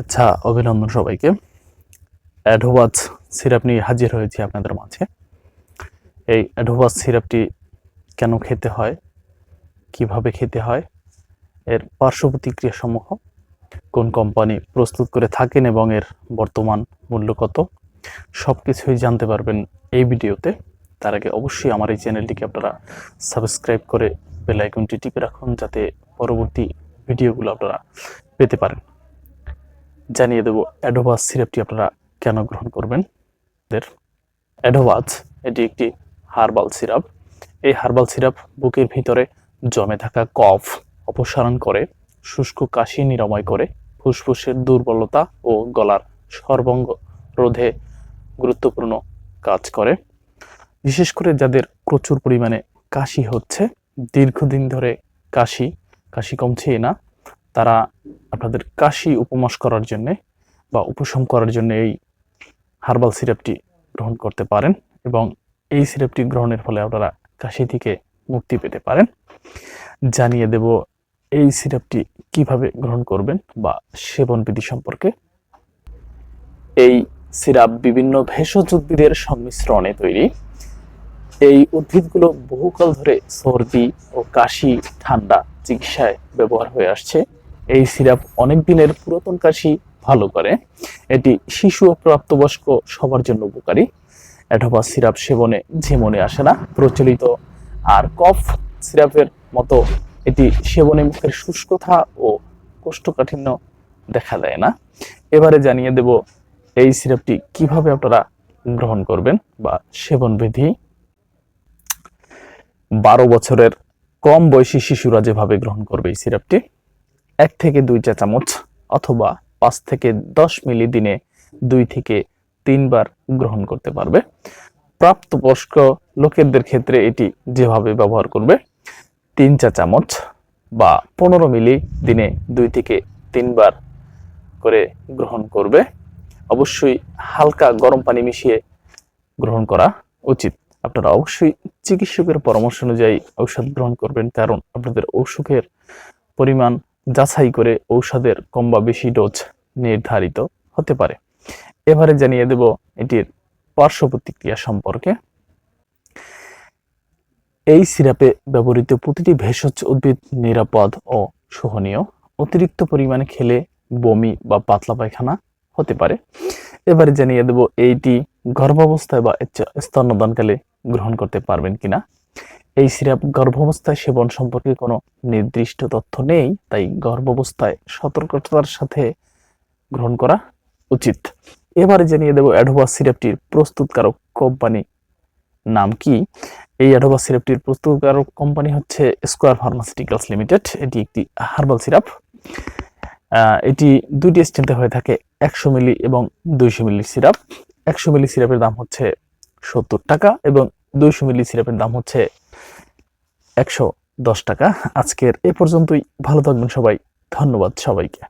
শুভেচ্ছা, অভিনন্দন সবাইকে। অ্যাডোভাজ সিরাপ নিয়ে হাজির হয়েছি আপনাদের মাঝে। এই অ্যাডোভাজ সিরাপটি কেন খেতে হয়? কীভাবে খেতে হয়? এর পার্শ্ব প্রতিক্রিয়া সমূহ, কোন কোম্পানি প্রস্তুত করে থাকেন এবং এর বর্তমান মূল্য কত সব কিছুই জানতে পারবেন এই ভিডিওতে। তার আগে অবশ্যই আমার এই চ্যানেলটিকে আপনারা সাবস্ক্রাইব করে বেল আইকনটি টিপে রাখুন, যাতে পরবর্তী ভিডিওগুলো আপনারা পেতে পারেন। জানিয়ে দেব অ্যাডোভাস সিরাপটি আপনারা কেন গ্রহণ করবেন? অ্যাডোভাজ এটি একটি হার্বাল সিরাপ। এই হার্বাল সিরাপ বুকের ভিতরে জমে থাকা কফ অপসারণ করে, শুষ্ক কাশি নিরাময় করে, ফুসফুসের দুর্বলতা ও গলার সর্বঙ্গ রোধে গুরুত্বপূর্ণ কাজ করে। বিশেষ করে যাদের প্রচুর পরিমাণে কাশি হচ্ছে, দীর্ঘদিন ধরে কাশি কাশি কমছেই না তারা আপনাদের কাশি উপমাস করার জন্যে বা উপশম করার জন্য এই হার্বাল সিরাপটি গ্রহণ করতে পারেন এবং এই সিরাপটি গ্রহণের ফলে আপনারা কাশি থেকে মুক্তি পেতে পারেন। জানিয়ে দেব এই সিরাপটি কীভাবে গ্রহণ করবেন বা সেবন বিধি সম্পর্কে। এই সিরাপ বিভিন্ন ভেষজ উদ্ভিদের সংমিশ্রণে তৈরি। এই উদ্ভিদগুলো বহুকাল ধরে সর্দি ও কাশি ঠান্ডা চিকিৎসায় ব্যবহার হয়ে আসছে। এই সিরাপ অনেক দিনের পুরাতন কাশি ভালো করে। এটি শিশু ও প্রাপ্তবয়স্ক সবার জন্য উপকারী। অ্যাডোবা সিরাপ সেবনে ঝিমনে আসে না, প্রচলিত। আর কফ সিরাপের মতো এটি সেবনে মুখের শুষ্কতা ও কোষ্ঠকাঠিন্য দেখা দেয় না। এবারে জানিয়ে দেব এই সিরাপটি কীভাবে আপনারা গ্রহণ করবেন বা সেবন বিধি। বারো বছরের কম বয়সী শিশুরা যেভাবে গ্রহণ করবে এই সিরাপটি এক থেকে দুই চা চামচ অথবা পাঁচ থেকে দশ মিলি দিনে দুই থেকে তিনবার গ্রহণ করতে পারবে। প্রাপ্তবয়স্ক লোকেদের ক্ষেত্রে এটি যেভাবে ব্যবহার করবে, তিন চা চামচ বা পনেরো মিলি দিনে দুই থেকে তিনবার করে গ্রহণ করবে। অবশ্যই হালকা গরম পানি মিশিয়ে গ্রহণ করা উচিত। আপনারা অবশ্যই চিকিৎসকের পরামর্শ অনুযায়ী ঔষধ গ্রহণ করবেন, কারণ আপনাদের অসুখের পরিমাণ যাচাই করে ঔষধের কম বা বেশি ডোজ নির্ধারিত হতে পারে। এবারে জানিয়ে দেব এটির পার্শ্ব প্রতিক্রিয়া সম্পর্কে। এই সিরাপে ব্যবহৃত প্রতিটি ভেষজ উদ্ভিদ নিরাপদ ও সহনীয়। অতিরিক্ত পরিমাণে খেলে বমি বা পাতলা পায়খানা হতে পারে। এবারে জানিয়ে দেব এইটি গর্ভাবস্থায় বা স্তন্যদানকালে গ্রহণ করতে পারবেন কিনা। এই সিরাপ গর্ভাবস্থায় সেবন সম্পর্কে কোনো নির্দিষ্ট তথ্য নেই, তাই গর্ভাবস্থায় সতর্কতার সাথে গ্রহণ করা উচিত। এবারে জানিয়ে দেব অ্যাডোবা সিরাপটির প্রস্তুতকারক কোম্পানি নাম কি? এই অ্যাডোবা সিরাপটির প্রস্তুতকারক কোম্পানি হচ্ছে স্কোয়ার ফার্মাসিউটিক্যালস লিমিটেড। এটি একটি হার্বাল সিরাপ। এটি দুইটি স্টেন্টে হয়ে থাকে, একশো মিলি এবং দুইশো মিলি সিরাপ। একশো মিলি সিরাপের দাম হচ্ছে সত্তর টাকা এবং দুইশো মিলি সিরাপের দাম হচ্ছে একশো দশ টাকা। আজকের এ পর্যন্তই। ভালো থাকবেন সবাই। ধন্যবাদ সবাইকে।